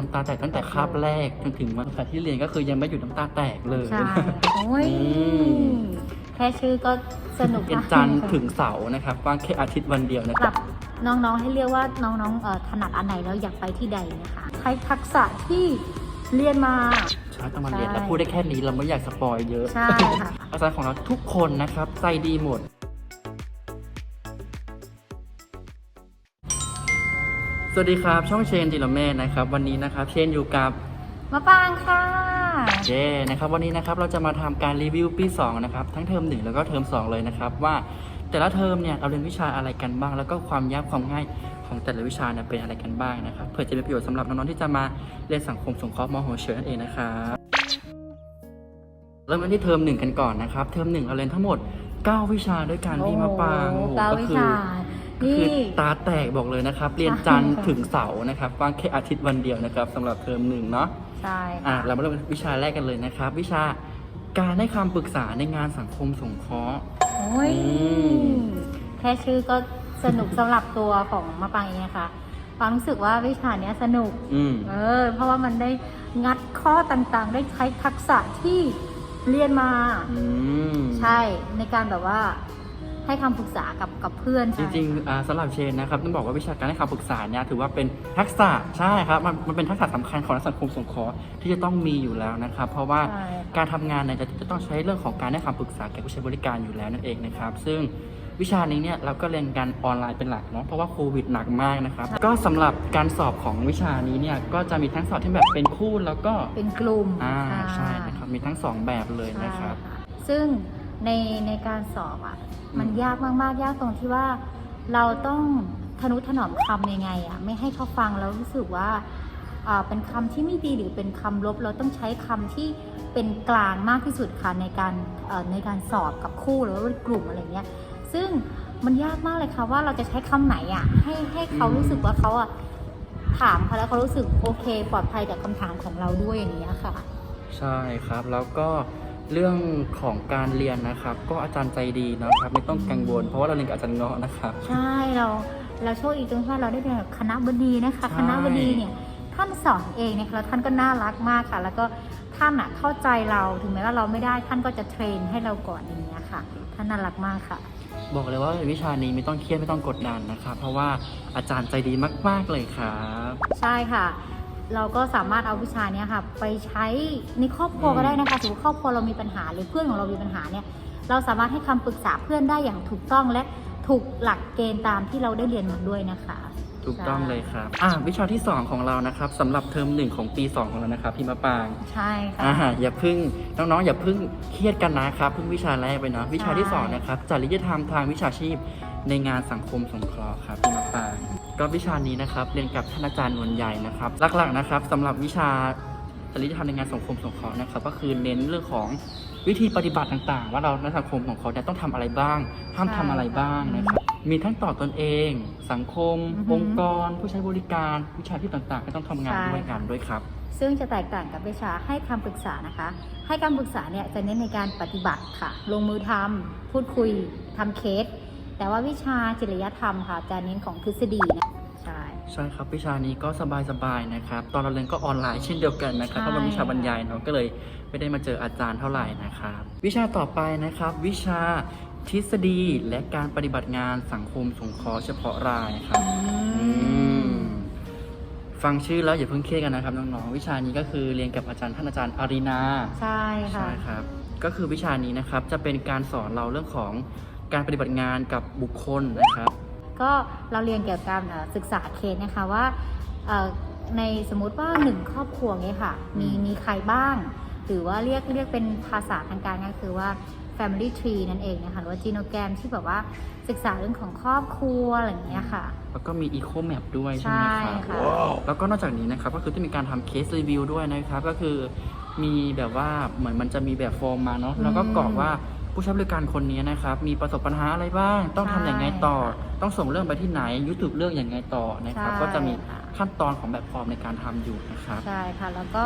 น้ำตาแตกตั้งแต่คาบแรกจนถึงวันสุดท้ายที่เรียนก็คือยังไม่หยุดน้ำตาแตกเลย ใช่ โอ้ย อืม แค่ชื่อก็สนุกเป็นมากจันทร์ถึงเสาร์นะครับว่างแค่อาทิตย์วันเดียวนะสำคหรัรับบ น้องๆให้เรียกว่าน้องๆเอ่อถนัดอันไหนแล้วอยากไปที่ใดนะคะใช้ทักษะที่เรียนมา ใช่ต้องมาเรียนใช่แล้วพูดได้แค่นี้เราไม่อยากสปอยเยอะ ใช่ค่ะ อาจารย์ของเราทุกคนนะครับใจดีหมด สวัสดีครับ ช่องเชนจิรเมธนะครับ วันนี้นะครับ เชนอยู่กับมะปางค่ะเจนะครับ วันนี้นะครับเราจะมาทำการรีวิวปี 2 นะครับ ทั้งเทอม1 แล้วก็เทอม2 เลยนะครับ ว่าแต่ละเทอมเนี่ยเราเรียนวิชาอะไรกันบ้าง แล้วก็ความยากความง่ายของแต่ละวิชาเนี่ยเป็นอะไรกันบ้างนะครับเพื่อจะเป็นประโยชน์สำหรับน้องๆที่จะมาเรียนสังคมสงเคราะห์มโหเฉินนั่นเองนะครับเริ่มกันที่เทอมหนึ่งกันก่อนนะครับเทอมหนึ่งเราเรียนทั้งหมด 9 วิชาด้วยกันที่มาปางโอ้โอ้โหโหเก้าก็วิ คือชาก็นี่คือตาแตกบอกเลยนะครับ เรียนจันทร์ถึงเสาร์นะครับว่างแค่อาทิตย์วันเดียวนะครับสำหรับเทอมหนึ่งเนาะ ใช่อะค่ะเรามาเริ่มวิชาแรกกันเลยนะครับ วิชาการให้คำปรึกษาในงานสังคมสงเคราะห์ โอ้ยอืม แค่ชื่อก็สนุกสำหรับตัวของมะปางเองนะคะปางรู้สึกว่าวิชาเนี้ยสนุก อืม เออ เพราะว่ามันได้งัดข้อต่างๆ ได้ใช้ทักษะที่เรียนมา อืม ใช่ในการแบบว่า ให้คำปรึกษากับกับเพื่อนจริงๆอ่าสำหรับเชนนะครับต้องบอกว่าวิชาการให้คำปรึกษาเนี่ยถือว่าเป็นทักษะใช่ครับมันมันเป็นทักษะสำคัญของนักสังคมสงเคราะห์ที่จะต้องมีอยู่แล้วนะครับ เพราะว่าใช่ การทำงานเนี่ยจะจะต้องใช้เรื่องของการให้คำปรึกษาแก่ผู้ใช้บริการอยู่แล้วนั่นเองนะครับ ซึ่งวิชานี้เนี่ยเราก็เรียนกันออนไลน์เป็นหลักเนาะเพราะว่าโควิดหนักมากนะครับก็สำหรับการสอบของวิชานี้เนี่ยก็จะมีทั้งสอบที่แบบเป็นคู่แล้วก็เป็นกลุ่มอ่าค่ะใช่นะครับมีทั้งสองแบบเลยนะครับใช่ค่ะซึ่ง ในในการสอบอะอืมมันยากมากๆ ยากตรงที่ว่าเราต้องทนุถนอมคำยังไงอะ ไม่ให้เขาฟังแล้วรู้สึกว่าอ่าเป็นคำที่ไม่ดีหรือเป็นคำลบ เราต้องใช้คำที่เป็นกลางมากที่สุดค่ะในการเอ่อในการสอบกับคู่หรือว่ากลุ่มอะไรเงี้ย ซึ่งมันยากมากเลยค่ะว่าเราจะใช้คำไหนอะให้ให้เขารู้สึกว่าเขาอะถามเขาแล้วเขารู้สึกโอเค ปลอดภัยกับคำถามของเราด้วยอย่างเงี้ยค่ะ ใช่ครับแล้วก็ เรื่องของการเรียนนะครับ ก็อาจารย์ใจดีนะครับ ไม่ต้องกังวล เพราะว่าเราเรียนกับอาจารย์เงาะนะครับ ใช่เราเราโชคดีตรงที่ว่าเราได้เรียนกับคณะบดีนะคะใช่คณะบดีเนี่ยท่านสอนเองนะคะแล้วท่านก็น่ารักมากค่ะ แล้วก็ท่านอะเข้าใจเราถึงแม้ว่าเราไม่ได้ท่านก็จะเทรนให้เราก่อนอย่างเงี้ยค่ะ ท่านน่ารักมากค่ะ บอกเลยว่าวิชานี้ไม่ต้องเครียดไม่ต้องกดดันนะครับเพราะว่าอาจารย์ใจดีมาก ๆเลยครับ ใช่ค่ะ เราก็สามารถเอาวิชาเนี้ยค่ะ ไปใช้ในครอบครัวก็ได้นะคะสมมติครอบครัวเรามีปัญหาหรือเพื่อนของเรามีปัญหาเนี่ย เราสามารถให้คำปรึกษาเพื่อนได้อย่างถูกต้องและถูกหลักเกณฑ์ตามที่เราได้เรียนมาด้วยนะคะถูกต้องเลยครับ อ่าวิชาที่ 2 ของเรานะครับสำหรับเทอมหนึ่งของปี 2 ของเรานะครับพี่มะปางใช่ค่ะ อ่าอย่าเพึ่งน้องๆอย่าเพึ่งเครียดกันนะครับเพึ่งวิชาแรกไปเนาะวิชาที่สองนะครับจริยธรรมทางวิชาชีพ ในงานสังคมสงเคราะห์ครับพี่มะปางก็วิชานี้นะครับเรียนกับท่านอาจารย์นวลใหญ่นะครับหลักๆนะครับสำหรับวิชาจริยธรรมในงานสังคมสงเคราะห์นะครับ ก็คือเน้นเรื่องของวิธีปฏิบัติต่างๆ ว่าเราในสังคมของเขาเนี่ยต้องทำอะไรบ้าง ห้ามทำอะไรบ้างนะครับมีทั้งต่อตนเอง สังคมอือฮึองค์กร ผู้ใช้บริการวิชาชีพต่างๆ ก็ต้องทำงานใช่ด้วยกันด้วยครับ ซึ่งจะแตกต่างกับวิชาให้คำปรึกษานะคะ ให้คำปรึกษาเนี่ยจะเน้นในการปฏิบัติค่ะ ลงมือทำพูดคุยทำเคส แต่ว่าวิชาจริยธรรมค่ะจะเน้นของทฤษฎีนะใช่ ใช่ครับ วิชานี้ก็สบายๆนะครับ ตอนเราเรียนก็ออนไลน์เช่นเดียวกันนะครับใช่เพราะมันวิชาบรรยายเนาะก็เลยไม่ได้มาเจออาจารย์เท่าไหร่นะครับ วิชาต่อไปนะครับ วิชาทฤษฎีและการปฏิบัติงานสังคมสงเคราะห์เฉพาะรายครับอืมฟังชื่อแล้วอย่าเพิ่งเครียดกันนะครับน้องๆวิชานี้ก็คือเรียนกับอาจารย์ท่านอาจารย์อารีนาใช่ค่ะใช่ครับ ก็คือวิชานี้นะครับจะเป็นการสอนเราเรื่องของ การปฏิบัติงานกับบุคคลนะครับ ก็เราเรียนเกี่ยวกับการเอ่อศึกษาเคสนะคะว่าเอ่อในสมมุติว่าหนึ่งครอบครัวเนี้ยค่ะ มีอืมมีใครบ้าง หรือว่าเรียกเรียกเป็นภาษาทางการก็คือว่า family tree นั่นเองนะคะหรือว่า genogram ที่แบบว่าศึกษาเรื่องของครอบครัวอะไรอย่างเงี้ยค่ะ แล้วก็มี Eco Map ด้วยใช่ไหมครับใช่ค่ะแล้วก็นอกจากนี้นะครับก็คือจะมีการทำเคสรีวิวด้วยนะครับ ก็คือมีแบบว่าเหมือนมันจะมีแบบฟอร์มมาเนาะแล้วก็กรอกว่า ผู้ใช้บริการคนนี้นะครับ มีประสบปัญหาอะไรบ้าง ต้องทำอย่างไงต่อ ต้องส่งเรื่องไปที่ไหนยุติเรื่องอย่างไงต่อนะครับ ใช่ก็จะมีค่ะ ขั้นตอนของแบบฟอร์มในการทำอยู่นะครับ ใช่ค่ะ แล้วก็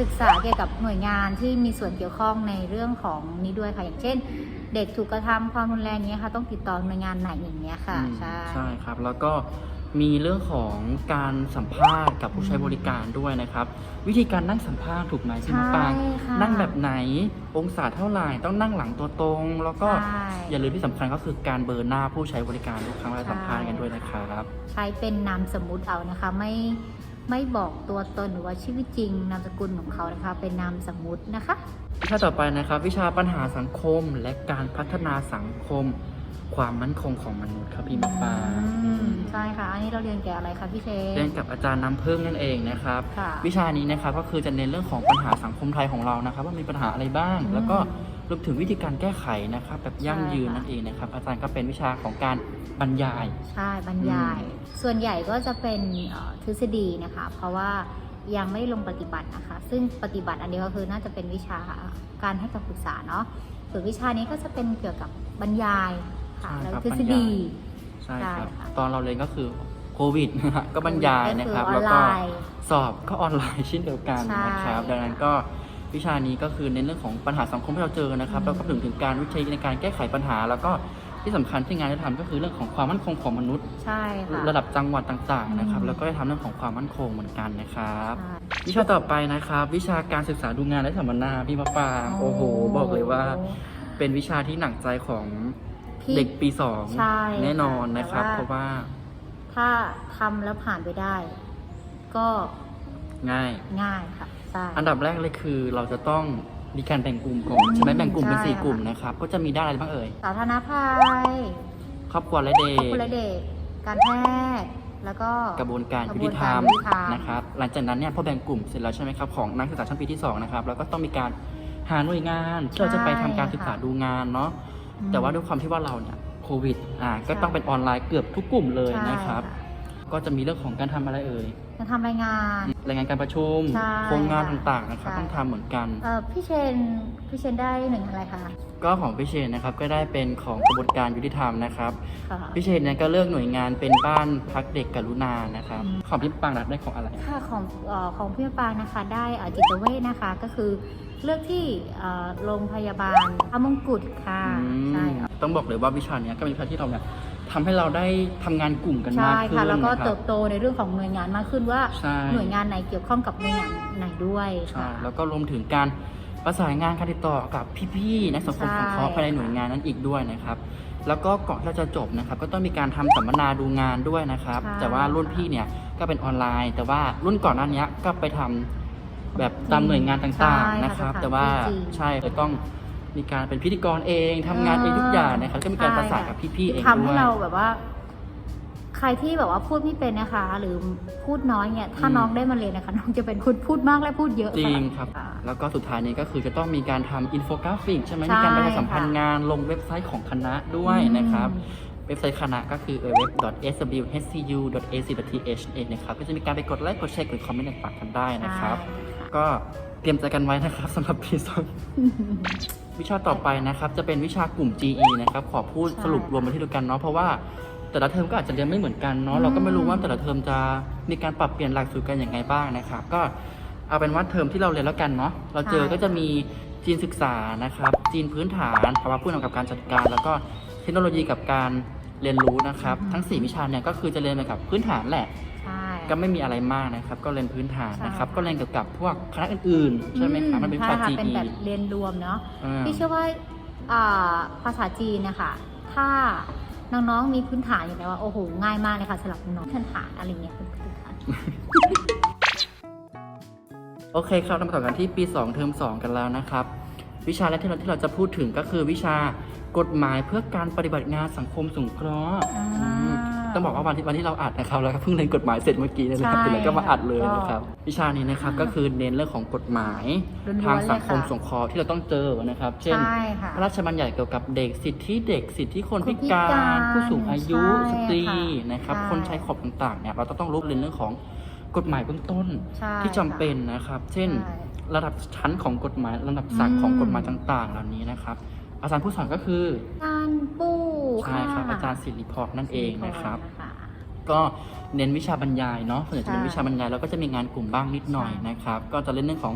ศึกษาเกี่ยวกับหน่วยงานที่มีส่วนเกี่ยวข้องในเรื่องของนี้ด้วยค่ะ อย่างเช่น เด็กถูกกระทำความรุนแรงเนี้ยค่ะ ต้องติดต่อหน่วยงานไหนอย่างเงี้ยค่ะ อืมใช่ใช่ครับ แล้วก็ มีเรื่องของการสัมภาษณ์กับผู้ใช้บริการด้วยนะครับ วิธีการนั่งสัมภาษณ์ถูกไหมพี่มะปรางใช่ค่ะนั่งแบบไหนองศาเท่าไหร่ต้องนั่งหลังตัวตรง แล้วก็ใช่ อย่าลืมที่สำคัญก็คือการเบอร์หน้าผู้ใช้บริการทุกครั้งเวลาสัมภาษณ์กันด้วยนะครับ ใช้เป็นนามสมมุติเอานะคะ ไม่ไม่บอกตัวตนหรือว่าชื่อจริงนามสกุลของเขานะคะ เป็นนามสมมุตินะคะ วิชาต่อไปนะครับ วิชาปัญหาสังคมและการพัฒนาสังคม ความมั่นคงของมนุษย์ครับพี่มะปรางอืมใช่ค่ะ อันนี้เราเรียนแก่อะไรคะพี่เชน เรียนกับอาจารย์น้ำพึ่งนั่นเองนะครับ ค่ะวิชานี้นะครับก็คือจะเน้นเรื่องของปัญหาสังคมไทยของเรานะครับว่ามีปัญหาอะไรบ้าง อืมแล้วก็รวมถึงวิธีการแก้ไขนะครับแบบยั่งยืนใช่ค่ะ นั่นเองนะครับ อาจารย์ก็เป็นวิชาของการบรรยาย ใช่บรรยาย ส่วนใหญ่ก็จะเป็นเอ่อทฤษฎีนะคะ เพราะว่ายังไม่ลงปฏิบัตินะคะ ซึ่งปฏิบัติอันนี้ก็คือน่าจะเป็นวิชาการให้คำปรึกษาเนาะส่วนวิชานี้ก็จะเป็นเกี่ยวกับบรรยาย ค่ะใช่แล้วครับทฤษฎี ใช่ครับ ใช่ค่ะตอนเราเรียนก็คือโควิดนะฮะก็บรรยายนะครับ ก็แล้วคืออก็อนไลน์สอบก็ออนไลน์เช่นเดียวกันใช่นะครับดังนั้นก็วิชานี้ก็คือเน้นเรื่องของปัญหาสังคมที่เราเจอนะครับอืม แล้วก็ถึงถึงการวิจัยในการแก้ไขปัญหา แล้วก็ที่สำคัญที่งานที่ทำก็คือเรื่องของความมั่นคงของมนุษย์ ใช่ค่ะ ระดับจังหวัดต่างๆนะครับ อืม แล้วก็ได้ทำเรื่องของความมั่นคงเหมือนกันนะครับ ใช่ วิชาต่อไปนะครับ วิชาการศึกษาดูงานและสัมมนาพี่มะปรางโอ้โห บอกเลยว่า เป็นวิชาที่หนักใจของ พี่ เด็กปีสองใช่แน่นอนนะครับ แต่ว่า เพราะว่าถ้าทำแล้วผ่านไปได้ ก็ง่าย ง่ายค่ะใช่ อันดับแรกเลยคือเราจะต้องมีการแบ่งกลุ่มก่อนใช่ไหมแบ่งกลุ่มเป็นใช่สี่ค่ะ กลุ่มนะครับ ก็จะมีด้านอะไรบ้างเอ่ยสาธารณภัยครอบครัวและเด็ครอบกครัวและเด็ก การแพทย์แล้วก็ กระบวนการกระยุบวตินธรรมการยุติธรรม นะครับ หลังจากนั้นเนี่ยพอแบ่งกลุ่มเสร็จแล้วใช่ไหมครับของนักศึกษาชั้นปีที่สองนะครับเราก็ต้องมีการหาหน่วยงานที่เราจะไปทำการศึกษาดูงานเนาะอืม แต่ว่าด้วยความที่ว่าเราเนี่ยโควิดอ่าก็ใช่ต้องเป็นออนไลน์เกือบทุกกลุ่มเลยใช่นะครับ ก็จะมีเรื่องของการทำอะไรเอ่ยจะทำรายงาน รายงานการประชุมใช่โครงงานค่ะต่างๆนะครับใช่ ต้องทำเหมือนกัน เอ่อพี่เชนพี่เชนได้หนึ่งอะไรคะก็ของพี่เชนนะครับก็ได้เป็นของกระบวนการยุติธรรมนะครับค่ะ พี่เชนเนี่ยก็เลือกหน่วยงานเป็นบ้านพักเด็กกรุณานะครับอืม ของพี่ปังรัดได้ของอะไรค่ะของเออของพี่ปางนะคะได้เอ่อจิตเวชนะคะก็คือเลือกที่เอ่อโรงพยาบาลพระมงกุฎค่ะอืมใช่ค่ะต้องบอกเลยว่าวิชาเนี้ยก็เป็นวิชาที่เราเนี่ย ทำให้เราได้ทำงานกลุ่มกันใช่มากขึ้นค่ะ แล้วก็นะครัเติบ บโตในเรื่องของหน่วยงานมากขึ้นว่า ใช่ หน่วยงานไหนเกี่ยวข้องกับหน่วยงานไหนด้วยใช่ค่ะ แล้วก็รวมถึงการประสานงานการติดต่อกับพี่ๆในสังคมใช่สงเคราะห์ภายในหน่วยงานนั้นอีกด้วยนะครับ แล้วก็ก่อนที่เราจะจบนะครับ ก็ต้องมีการทำสัมมนาดูงานด้วยนะครับใช่แต่ว่ารุ่นพี่เนี่ยก็เป็นออนไลน์ แต่ว่ารุ่นก่อนหน้านี้ก็ไปทำแบบตามหน่วยงานต่างๆนะครับใช่ค่ะแต่ว่าจริงใช่เลยต้อง มีการเป็นพิธีกรเองทำงานเองทุกอย่างนะครับก็มีการประสานกับพี่ๆเองทำด้ให้วยเราแบบว่า ใครที่แบบว่าพูดไม่เป็นนะคะ หรือพูดน้อยเนี่ย ถ้าอืม น้องได้มาเรียนนะคะ น้องจะเป็นคนพูดมากและพูดเยอะจริงะครับะแล้วก็สุดท้ายนี้ก็คือจะต้องมีการทำอินโฟกราฟิกใช่ไหมใช่มีการประชาสัมพันธ์ค่ะงานลงเว็บไซต์ของคณะด้วยนะครับ อืม เว็บไซต์คณะก็คือ www.swhcu.ac.th เองนะครับก็จะมีการไปกดไลค์กดแชร์กดคอมเมนต์ต่างๆกันได้นะครับ ใช่ค่ะก็เตรียมใจกันไว้นะครับสำหรับปีสองวิชาต่อไปนะครับ จะเป็นวิชากลุ่ม GE นะครับ ขอพูดใช่สรุปรวมมาที่เดียวกันเนาะ เพราะว่าแต่ละเทอมก็อาจจะเรียนไม่เหมือนกันเนาะอืมเราก็ไม่รู้ว่าแต่ละเทอมจะมีการปรับเปลี่ยนหลักสูตรกันอย่างไงบ้างนะครับ ก็เอาเป็นว่าเทอมที่เราเรียนแล้วกันเนาะ เราเจอก็จะมีจีนศึกษานะครับ จีนพื้นฐานภาวะผู้นำกับการจัดการ แล้วก็เทคโนโลยีกับการเรียนรู้นะครับ ทั้ง 4 วิชาเนี่ยก็คือจะเรียนไปกับพื้นฐานแหละใช่ ก็ไม่มีอะไรมากนะครับ ก็เรียนพื้นฐานนะครับใช่ก็เรียนเกี่ยวกับพวกคณะอื่นๆใช่ไหมครับมันเป็นวิชาใช่ค่ะ GE เป็นแบบเรียนรวมเนาะอ่าพี่เชื่อว่าอ่าภาษาจีนนะคะถ้าน้องๆมีพื้นฐานอยู่แล้วว่าโอ้โหง่ายมากเลยค่ะสำหรับน้องพื้นฐานอะไรเงี้ยพื้นฐานโอเคครับเรามาต่อกันที่ปี 2 เทอม 2 กันแล้วนะครับ วิชาแรกที่เราที่เราจะพูดถึงก็คือวิชากฎหมายเพื่อการปฏิบัติงานสังคมสงเคราะห์อ่าอืม ต้องบอกว่าวันที่วันที่เราอัดนะครับเราก็เพิ่งเรียนกฎหมายเสร็จเมื่อกี้นี่แหละครับใช่เดี๋ยวเราก็มาอัดเลยก็นะครับวิชานี้นะครับก็คือเน้นเรื่องของกฎหมายล้วนๆทางสังคมเลยค่ะสงเคราะห์ที่เราต้องเจอนะครับ เช่น ใช่ค่ะพระราชบัญญัติเกี่ยวกับเด็กสิทธิเด็กสิทธิคนคนพิพิการการผู้สูงอายุใช่สตรีค่ะนะครับใช่คนใช้ขอบต่างๆเนี่ยเราต้องรู้เรียนเรื่องของกฎหมายเบื้องต้น ใช่ที่จำเป็นนะครับ เช่น ใช่ระดับชั้นของกฎหมายระดับศักดิ์ของอืมกฎหมายต่างๆ เหล่านี้นะครับ อาจารย์ผู้สอนก็คืออาจารย์ปู้ใช่ครับะอาจารย์สิริพรนั่นเองนะครับค่ะก็เน้นวิชาบรรยายเนาะส่วนใหญ่จะเป็นใช่วิชาบรรยายแล้วก็จะมีงานกลุ่มบ้างนิดหน่อยใช่นะครับ ก็จะเล่นเรื่องของ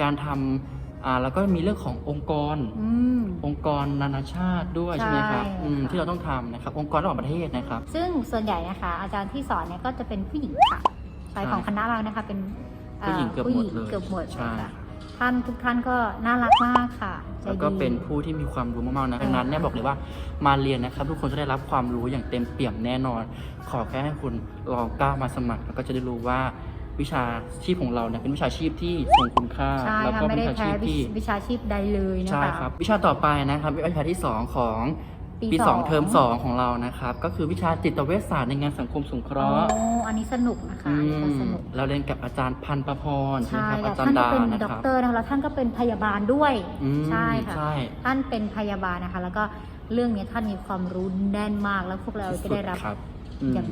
การทำอ่าแล้วก็มีเรื่องขององค์กรอืมองค์กรนานาชาติด้วยใช่ไหมครับใช่อืมค่ะที่เราต้องทำนะครับ องค์กรระหว่างประเทศนะครับ ซึ่งส่วนใหญ่นะคะ อาจารย์ที่สอนเนี่ยก็จะเป็นผู้หญิงค่ะสายใช่ของคณะเรานะคะเป็นอ่อผู้หญิงเกือบหมดเลยเกือบหมดใช่ค่ะ ท่านทุกท่านก็น่ารักมากค่ะใจแล้วดีก็เป็นผู้ที่มีความรู้มากๆนะดังนั้นเนี่ยบอกเลยว่ามาเรียนนะครับ ทุกคนจะได้รับความรู้อย่างเต็มเปี่ยมแน่นอน ขอแค่ให้คุณลองก้าวมาสมัคร แล้วก็จะได้รู้ว่าวิชาชีพของเราเนี่ยเป็นวิชาชีพที่ทรงคุณค่า ใช่แล้วค่ะก็ไม่เป็นได้วิชาแพ้ชีพที่ วิชาชีพใดเลยนะคะใช่ครับ วิชาต่อไปนะครับวิชาที่สองของ ปีปีสสอองงเทอมสองของเรานะครับ ก็คือวิชาจิตเวชศาสตร์ในงานสังคมสงเคอ๋ราะห์ออันนี้สนุกนะคะอือันนี้ก็มสนุก เราเรียนกับอาจารย์พันประพรใช่ไหมใช่ครับค่ะอาจารท่านย์ก็ดาเป็นนะด็อครักบเตอร์นะคะแล้วท่านก็เป็นพยาบาลด้วย อืมใช่ค่ะ ใช่ ท่านเป็นพยาบาลนะคะ แล้วก็เรื่องนี้ท่านมีความรู้แน่นมากแล้วพวกเราก็ได้รับครับอืมอย่าง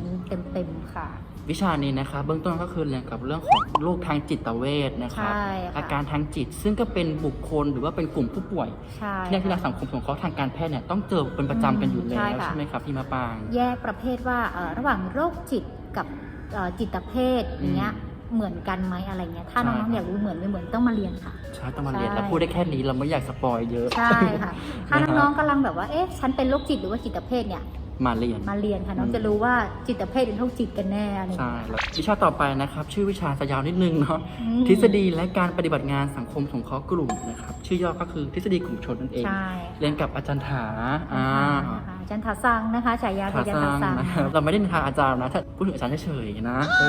เต็มๆค่ะ วิชานี้นะครับเบื้องต้นก็คือเรียนกับเรื่องของโรคทางจิตเวชนะครับ ใช่ค่ะ อาการทางจิตซึ่งก็เป็นบุคคลหรือว่าเป็นกลุ่มผู้ป่วยใช่ ที่นักกีฬาสังคมสงเคราะห์ทางการแพทย์เนี่ยต้องเจอเป็นประจำกันอยู่แล้ใช่วค่ะ ใช่ไหมครับพี่มะปาง แยกประเภทว่าเอ่อระหว่างโรคจิตกับเอ่อจิตเภทอย่างเงี้ยเหมือนกันไหมอะไรเงี้ยถ้าน้องๆอยากรู้เหมือนไม่เหมือนต้องมาเรียนค่ะ ใช่ต้องมาเรียนใช่แล้วพูดได้แค่นี้เราไม่อยากสปอยเยอะ ใช่ค่ะ ถ้าน้องๆกำลังแบบว่าเอ๊ะฉันเป็นโรคจิตหรือว่าจิตเภทเนี่ย มาเรียน มาเรียนค่ะน้องอืมจะรู้ว่าจิตเภทหรือโรคจิตกันแน่อะไรอย่างใช่เงี้ย แล้ววิชาต่อไปนะครับ ชื่อวิชาจะยาวนิดนึงเนาะอืม ทฤษฎีและการปฏิบัติงานสังคมสงเคราะห์กลุ่มนะครับ ชื่อย่อก็คือทฤษฎีกลุ่มชนนั่นเอง ใช่เรียนกับอาจารย์ถาอ่านะคะอาจารย์ถาซังนะคะฉายาถาอาจารย์ซัถางซังนะครับเราไม่ได้นินทาอาจารย์นะถ้าพูดถึงอาจารย์เฉยๆนะเอเอ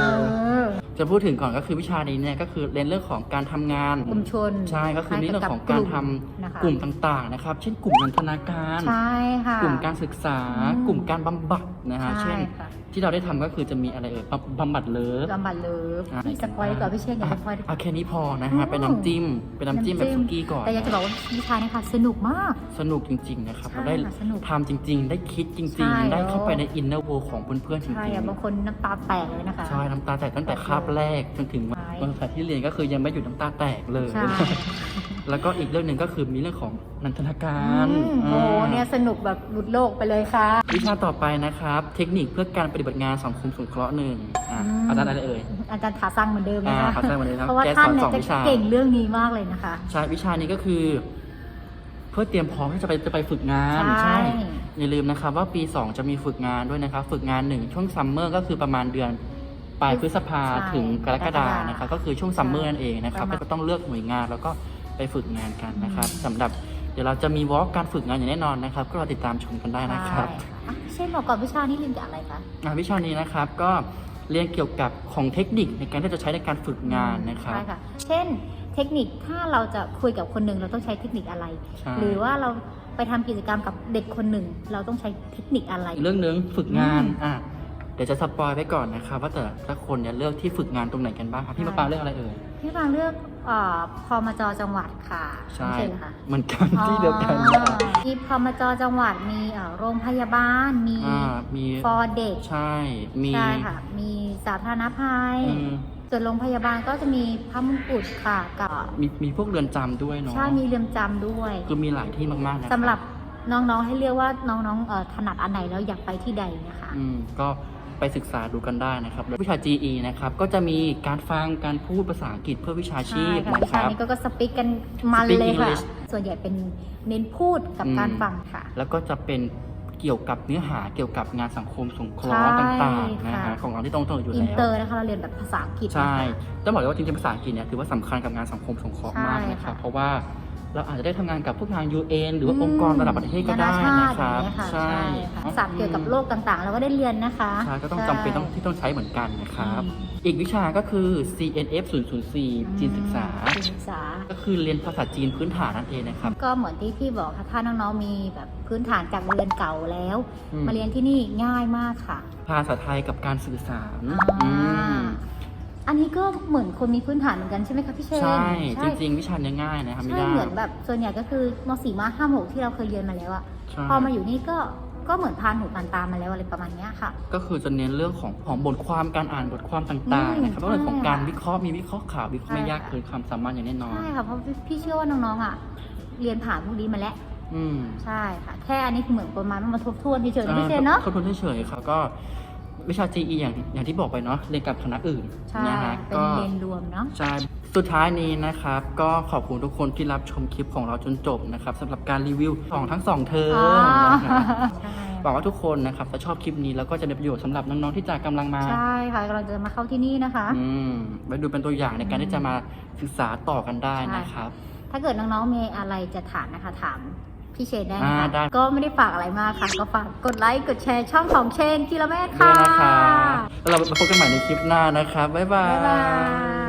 อ อ จะพูดถึงก่อนก็คือวิชานี้เนี่ยก็คือเรียนเรื่องของการทำงานกลุ่มชนใช่ก็คือให้เรื่องกับของการทำกลุ่มนะคะกลุ่มต่างๆนะครับ เช่นกลุ่มนันทนาการ ใช่ค่ะ กลุ่มการศึกษา อืม กลุ่มการบำบัดนะฮะใช่เช่น ค่ะที่เราได้ทำก็คือจะมีอะไรเอ่ยบำบำบัดเลิฟบำบัดเลิฟอะ พี่สปอยดีกว่อนพี่เชนอย่าสปอยดีกว่าเอาแค่นี้พอนะอืฮะม เป็นน้ำจิ้ม เป็นน้ำจิ้มแบบสุกี้ก่อนแต่อยากจะบอกว่าวิชานี้ค่ะสนุกมาก สนุกจริง ๆ นะครับใช่เราได้ค่ะสนุกทำจริง ๆ ได้คิดจใช่ริง ๆ ได้เข้าไปแล้ว ในอินเนอร์โวของเพื่อนๆจริงใช่อะบางคนน้ำตาแตกเลยนะคะ ๆใช่น้ำตาแตกตั้งแต่คาบแรกจนถึงใช่ วันสุดท้ายที่เรียนก็คือยังไม่หยุดน้ำตาแตกเลย ใช่ แล้วก็อีกเรื่องหนึ่งก็คือมีเรื่องของนันทนาการอืมโอ้อ่าเนี่ยสนุกแบบหลุดโลกไปเลยค่ะ วิชาต่อไปนะครับ เทคนิคเพื่อการปฏิบัติงานสังคมสงเคราะห์หนึ่งอะอืม อาจารย์อะไรเอ่ย อาจารย์ถาซังเหมือนเดิมนะอ่าคะถาซังเหมือนเดิมครับเพราะว่าแกท่านสอนเนี่ยสองจะวิชา เก่งเรื่องนี้มากเลยนะคะ ใช่วิชานี้ก็คือ เพื่อเตรียมพร้อมที่จะไปจะไปฝึกงานใช่ อย่าลืมนะครับว่าปี 2 จะมีฝึกงานด้วยนะครับ ฝึกงานหนึ่งช่วงซัมเมอร์ก็คือประมาณเดือนปลายพฤษภาใช่ถึงกรกฎากรกฎานะครับก็คือช่วงซัมเมอร์นั่นเองนะครับ ประมาณ ก็ต้องเลือกหน่วยงานแล้วก็ ไปฝึกงานกันนะครับอืมสำหรับเดี๋ยวเราจะมีวอล์กการฝึกงานอย่างแน่นอนนะครับ ก็รอติดตามชมกันได้นะครับใช่อะเช่นบอกก่อนวิชานี้เรียนจากอะไรคะ อะวิชานี้นะครับก็เรียนเกี่ยวกับของเทคนิคในการที่จะใช้ในการฝึกงานนะครับ ใช่ค่ะ เช่น เทคนิคถ้าเราจะคุยกับคนหนึ่งเราต้องใช้เทคนิคอะไร ใช่ หรือว่าเราไปทำกิจกรรมกับเด็กคนหนึ่งเราต้องใช้เทคนิคอะไร อีกเรื่องหนึงฝึกงาน อืม อะเดี๋ยวจะสปอยไว้ก่อนนะครับว่าแต่ละคนเนี่ยเลือกที่ฝึกงานตรงไหนกันบ้างครับพี่ใช่มะปรางเลือกอะไรเอ่ยพี่บางเลือกเอ่อพมจจังหวัดค่ะใช่ไม่เหรอคะเหมือนกันที่เดียวกันอ๋นะอมีพมจจังหวัดมีเอ่อโรงพยาบาลมีอ่ามีฟอร์เด็กใช่มีใช่ค่ะ มีสาธารณภัย อืมส่วนโรงพยาบาลก็จะมีพระมงกุฎค่ะกับมีมีพวกเรือนจำด้วยเนาะใช่มีเรือนจำด้วยคือมีหลายที่มากๆนะค สำหรับน้องๆให้เลือกว่าน้องๆเอ่อถนัดอันไหนแล้วอยากไปที่ใดนะคะ อืมก็ ไปศึกษาดูกันได้นะครับแล้ววิชา GE นะครับก็จะมีการฟังการพูดภาษาอังกฤษเพื่อวิชาชีใช่พค่ะนะวิคชารับ นี้ก็ก็สปิกกันมัน Speak เลยค่ะ English ส่วนใหญ่เป็นเน้นพูดกับอืม การฟังค่ะ แล้วก็จะเป็นเกี่ยวกับเนื้อหาเกี่ยวกับงานสังคมสงเคราะห์ใช่ต่างๆนะค่ะ ฮะของเราที่ต้องต้องอยู่อินแล้ว เตอร์นะคะ เราเรียนแบบภาษาอังกฤษใช่นะคะต้องบอกเลยว่าจริงๆภาษาอังกฤษเนี่ยถือว่าสำคัญกับงานสังคมสงเคราะห์มากใช่นะครับ ค่ะเพราะว่า เราอาจจะได้ทำงานกับพวกงาน UN หรือว่าอืมองค์กรระดับประเทศก็ได้นานานะคชารับติอย่างเงี้ยค่ะใช่ค่ะศัพท์เกี่ยวกับโลกต่างๆ เราก็ได้เรียนนะคะใช่ก็ต้องจำเป็นต้องที่ต้องใช้เหมือนกันนะครับ อืมอีกวิชาก็คือ CNF 004จีนศึกษา จีนศึกษา ก็คือเรียนภาษาจีนพื้นฐานนั่นเองนะครับ ก็เหมือนที่พี่บอกค่ะถ้าน้องๆมีแบบพื้นฐานจากเรียนเก่าแล้ว อืม มาเรียนที่นี่ง่ายมากค่ะ ภาษาไทยกับการสื่อสารอ่า อืม อันนี้ก็เหมือนคนมีพื้นฐานเหมือนกันใช่ไหมคะพี่เชนใช่ จริง ๆ วิชาเนี้ยง่ายนะครับไม่ใช่ยากเหมือนแบบส่วนใหญ่ก็คือมสี่มห้าหกที่เราเคยเรียนมาแล้วอะใช่ พอมาอยู่นี่ก็ก็เหมือนพานหูพานตามาแล้วอะไรประมาณเนี้ยค่ะ ก็คือจะเน้นเรื่องของของบทความการอ่านบทความต่างๆนะครับอืมเรื่องของใช่การค่ะวิเคราะห์มีวิเคราะห์ข่าววิเคราะห์ไม่ใช่ ยากค่ะเกินความสามารถอย่างแน่นอน ใช่ค่ะเพราะพี่พี่เชื่อว่าน้องๆอะเรียนผ่านพวกนี้มาแล้ว อืมใช่ค่ะ แค่อันนี้คือเหมือนประมาณว่ามาทบทวนเฉยๆนะพี่เชนเนาะทบทวนเฉยๆครับก็ วิชา GE อย่างอย่างที่บอกไปเนาะเรียนกับคณะอื่นใช่นะฮะเป็นก็เรียนรวมเนาะ ใช่สุดท้ายนี้นะครับ ก็ขอบคุณทุกคนที่รับชมคลิปของเราจนจบนะครับสำหรับการรีวิวของทั้งสองเทอมอ๋อนะครับใช่หวังว่าทุกคนนะครับจะชอบคลิปนี้แล้วก็จะได้ประโยชน์สำหรับน้องๆที่จะกำลังมา ใช่ค่ะกำลังจะมาเข้าที่นี่นะคะ อืมไว้ดูเป็นตัวอย่างในการที่จะมาศึกษาต่อกันได้นะครับ ถ้าเกิดน้องๆมีอะไรจะถามนะคะถาม พี่เชนได้นะอ่าคะได้ก็ไม่ได้ฝากอะไรมากค่ะ ก็ฝากกดไลค์กดแชร์ช่องของเชนกิโลเมตรด้วค่ะยนะครับแล้วเรามาพบกันใหม่ในคลิปหน้านะครับ บ๊ายบาบ๊ายบายย